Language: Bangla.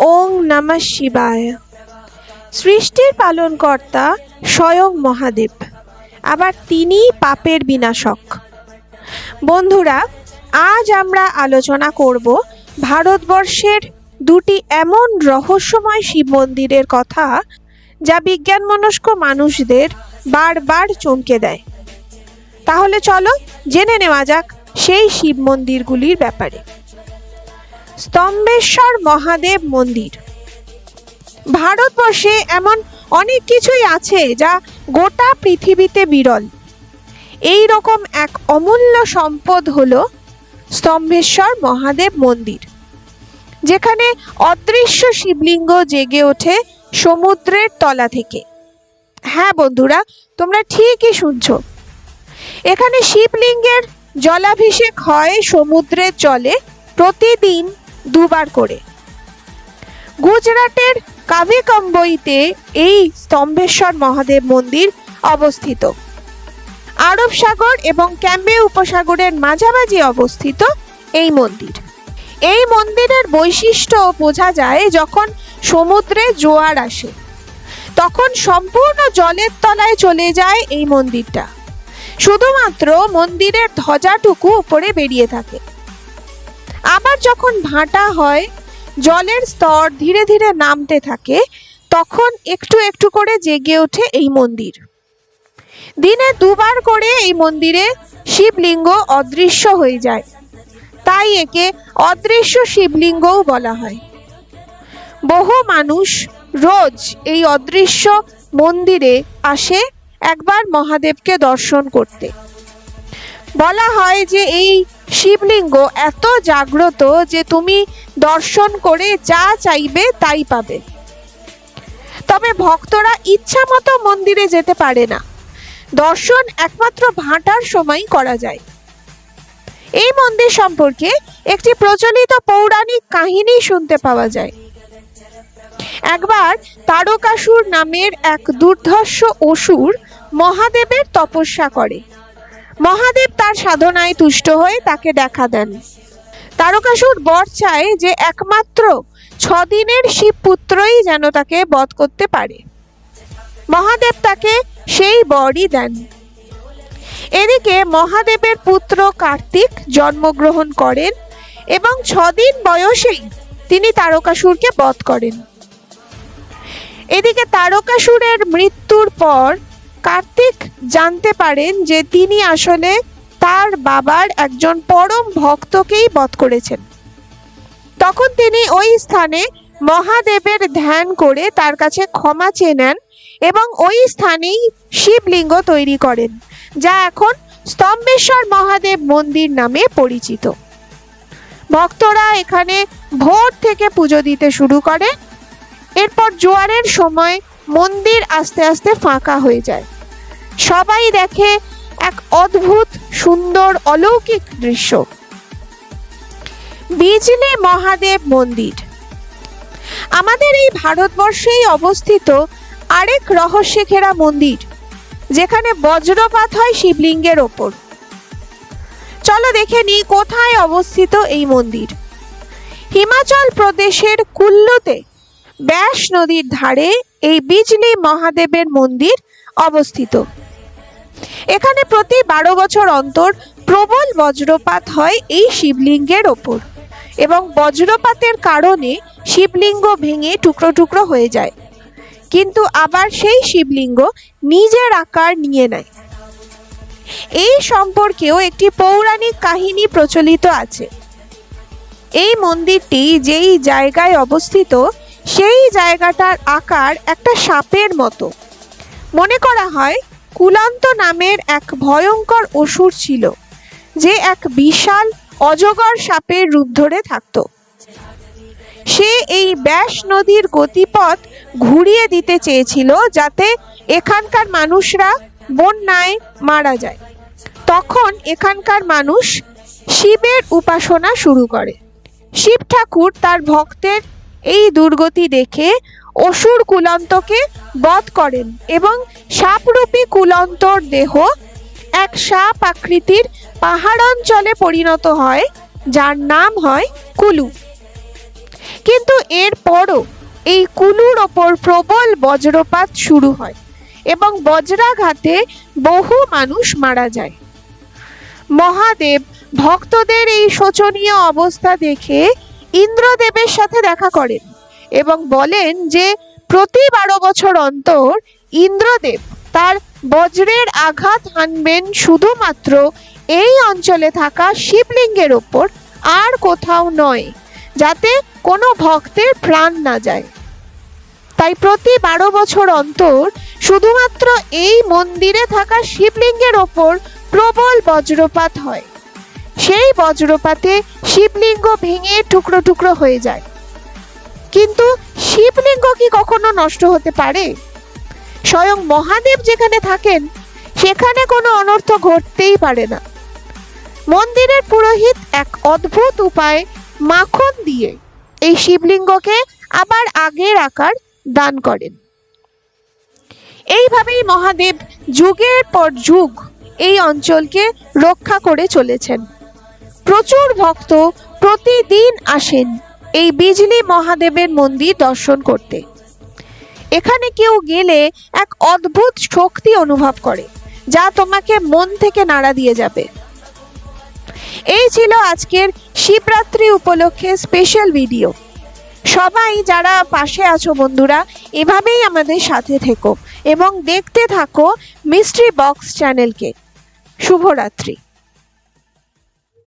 ওং নমঃ শিবায়। সৃষ্টির পালনকর্তা স্বয়ং মহাদেব, আবার তিনি পাপের বিনাশক। বন্ধুরা, আজ আমরা আলোচনা করব ভারতবর্ষের দুটি এমন রহস্যময় শিব মন্দিরের কথা যা বিজ্ঞানমনস্ক মানুষদের বারবার চমকে দেয়। তাহলে চলো জেনে নেওয়া যাক সেই শিব মন্দিরগুলির ব্যাপারে। স্তম্ভেশ্বর মহাদেব মন্দির। ভারতবর্ষে এমন অনেক কিছুই আছে যা গোটা পৃথিবীতে বিরল। এই রকম এক অমূল্য সম্পদ হল স্তম্ভেশ্বর মহাদেব মন্দির, যেখানে অদৃশ্য শিবলিঙ্গ জেগে ওঠে সমুদ্রের তলা থেকে। হ্যাঁ বন্ধুরা, তোমরা ঠিকই শুনছো। এখানে শিবলিঙ্গের জলাভিষেক হয় সমুদ্রের জলে প্রতিদিন দুবার করে। গুজরাটের কাভিকম্বইতে এই স্তম্ভেশ্বর মহাদেব মন্দির অবস্থিত। আরব সাগর এবং ক্যাম্বে উপসাগরের মাঝামাঝি অবস্থিত এই মন্দির। এই মন্দিরের বৈশিষ্ট্য বোঝা যায় যখন সমুদ্রে জোয়ার আসে। তখন সম্পূর্ণ জলের তলায় চলে যায় এই মন্দিরটা। শুধুমাত্র মন্দিরের ধ্বজাটুকু উপরে বেরিয়ে থাকে। আবার যখন ভাঁটা হয়, জলের স্তর ধীরে ধীরে নামতে থাকে, তখন একটু একটু করে জেগে ওঠে এই মন্দির। দিনে দুবার করে এই মন্দিরে শিবলিঙ্গ অদৃশ্য হয়ে যায়। তাই একে অদৃশ্য শিবলিঙ্গও বলা হয়। বহু মানুষ রোজ এই অদৃশ্য মন্দিরে আসে একবার মহাদেবকে দর্শন করতে। বলা হয় যে এই শিবলিঙ্গ এত জাগ্রত যে তুমি দর্শন করে যা চাইবে তাই পাবে। তবে ভক্তরা ইচ্ছা মতো মন্দিরে যেতে পারে না। দর্শন একমাত্র ভাটার সময় করা যায়। এই মন্দির সম্পর্কে একটি প্রচলিত পৌরাণিক কাহিনী শুনতে পাওয়া যায়। একবার তারকাসুর নামের এক দুর্ধর্ষ অসুর মহাদেবের তপস্যা করে। মহাদেব তার সাধনায় তুষ্ট হয়ে তাকে দেখা দেন। তারকাসুর বর চায় যে একমাত্র ছদিনের শিবপুত্রই যেন তাকে বধ করতে পারে। মহাদেব তাকে সেই বরই দেন। এদিকে মহাদেবের পুত্র কার্তিক জন্মগ্রহণ করেন এবং ছদিন বয়সেই তিনি তারকাসুরকে বধ করেন। এদিকে তারকাসুরের মৃত্যুর পর কার্তিক জানতে পারেন যে তিনি আসলে তার বাবার একজন পরম ভক্তকেই বধ করেছেন। তখন তিনি ওই স্থানে মহাদেবের ধ্যান করে তার কাছে ক্ষমা চেয়ে নেন এবং ওই স্থানেই শিবলিঙ্গ তৈরি করেন, যা এখন স্তম্ভেশ্বর মহাদেব মন্দির নামে পরিচিত। ভক্তরা এখানে ভোর থেকে পুজো দিতে শুরু করে। এরপর জোয়ারের সময় মন্দির আস্তে আস্তে ফাঁকা হয়ে যায়। সবাই দেখে এক অদ্ভুত, সুন্দর, অলৌকিক দৃশ্য। বিজলি মহাদেব মন্দির। আমাদের এই ভারতবর্ষেই অবস্থিত আরেক রহস্যে ঘেরা মন্দির, যেখানে বজ্রপাত হয় শিবলিঙ্গের ওপর। চলো দেখে নিই কোথায় অবস্থিত এই মন্দির। হিমাচল প্রদেশের কুল্লুতে, ব্যাস নদীর ধারে এই বিজলি মহাদেবের মন্দির অবস্থিত। এখানে প্রতি বারো বছর অন্তর প্রবল বজ্রপাত হয় এই শিবলিঙ্গের ওপর। এবং বজ্রপাতের কারণে শিবলিঙ্গ ভেঙে টুকরো টুকরো হয়ে যায়। কিন্তু আবার সেই শিবলিঙ্গ নিজের আকার নিয়ে নেয়। এই সম্পর্কেও একটি পৌরাণিক কাহিনী প্রচলিত আছে। এই মন্দিরটি যেই জায়গায় অবস্থিত, সেই জায়গাটার আকার একটা সাপের মতো। মনে করা হয় কুলান্ত নামের এক ভয়ঙ্কর অসুর ছিল, যে এক বিশাল অজগর সাপের রূপ ধরে থাকত। সে এই ব্যাস নদীর গতিপথ ঘুরিয়ে দিতে চেয়েছিল যাতে এখানকার মানুষরা বন্যায় মারা যায়। তখন এখানকার মানুষ শিবের উপাসনা শুরু করে। শিব ঠাকুর তার ভক্তের এই দুর্গতি দেখে অসুর কুলন্তকে বধ করেন এবং সাপরূপী কুলন্তর দেহ এক সাপ আকৃতির পাহাড় অঞ্চলে পরিণত হয়, যার নাম হয় কুলু। কিন্তু এরপর পরও এই কুলুর ওপর প্রবল বজ্রপাত শুরু হয় এবং বজ্রাঘাতে বহু মানুষ মারা যায়। মহাদেব ভক্তদের এই শোচনীয় অবস্থা দেখে ইন্দ্রদেবের সাথে দেখা করেন। এবং বলেন যে প্রতি বারো বছর অন্তর ইন্দ্রদেব তার বজ্রের আঘাত হানবেন শুধুমাত্র এই অঞ্চলে থাকা শিবলিঙ্গের ওপর, আর কোথাও নয়, যাতে কোনো ভক্তের প্রাণ না যায়। তাই প্রতি বারো বছর অন্তর শুধুমাত্র এই মন্দিরে থাকা শিবলিঙ্গের ওপর প্রবল বজ্রপাত হয়। সেই বজ্রপাতে শিবলিঙ্গ ভেঙে টুকরো টুকরো হয়ে যায়। কিন্তু শিবলিঙ্গ কি কখনো নষ্ট হতে পারে? স্বয়ং মহাদেব যেখানে থাকেন, সেখানে কোনো অনর্থ ঘটতেই পারে না। মন্দিরের পুরোহিত এক অদ্ভুত উপায়ে মাখন দিয়ে এই শিবলিঙ্গকে আবার আগের আকার দান করেন। এইভাবেই মহাদেব যুগের পর যুগ এই অঞ্চলকে রক্ষা করে চলেছেন। প্রচুর ভক্ত প্রতিদিন আসেন এই বিজলি মহাদেবের মন্দির দর্শন করতে। এখানে কেউ গেলে এক অদ্ভুত শক্তি অনুভব করে, যা তোমাকে মন থেকে নাড়া দিয়ে যাবে। এই ছিল আজকের শিবরাত্রি উপলক্ষে স্পেশাল ভিডিও সবাই যারা পাশে আছো বন্ধুরা, এভাবেই আমাদের সাথে থেকো এবং দেখতে থাকো মিস্ট্রি বক্স চ্যানেলকে শুভরাত্রি।